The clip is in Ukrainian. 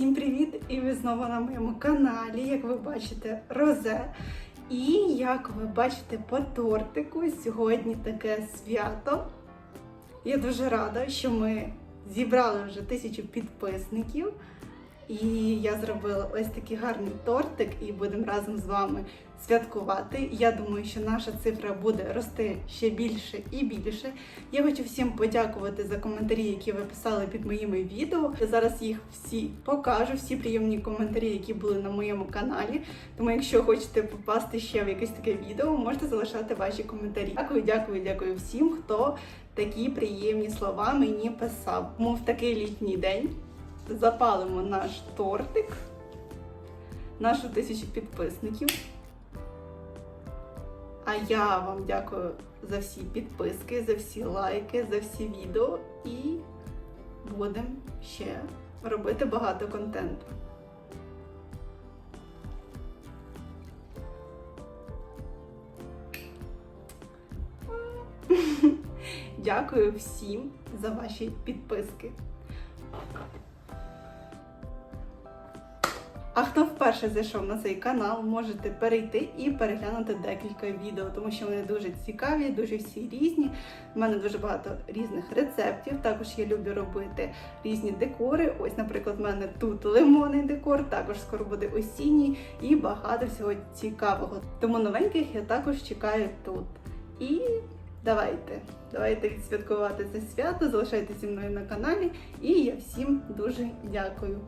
Всім привіт! І ви знову на моєму каналі, як ви бачите, Розе. І як ви бачите по тортику, сьогодні таке свято. Я дуже рада, що ми зібрали вже тисячу підписників. І я зробила ось такий гарний тортик і будемо разом з вами святкувати. Я думаю, що наша цифра буде рости ще більше і більше. Я хочу всім подякувати за коментарі, які ви писали під моїми відео. Я зараз їх всі покажу, всі приємні коментарі, які були на моєму каналі. Тому, якщо хочете попасти ще в якесь таке відео, можете залишати ваші коментарі. Дякую, дякую, дякую всім, хто такі приємні слова мені писав. Тому в такий літній день запалимо наш тортик, нашу тисячу підписників. А я вам дякую за всі підписки, за всі лайки, за всі відео і будемо ще робити багато контенту. Дякую всім за ваші підписки. А хто вперше зайшов на цей канал, можете перейти і переглянути декілька відео, тому що вони дуже цікаві, дуже всі різні. У мене дуже багато різних рецептів. Також я люблю робити різні декори. Ось, наприклад, в мене тут лимонний декор, також скоро буде осінній і багато всього цікавого. Тому новеньких я також чекаю тут. І давайте, давайте відсвяткувати це свято. Залишайтеся зі мною на каналі, і я всім дуже дякую.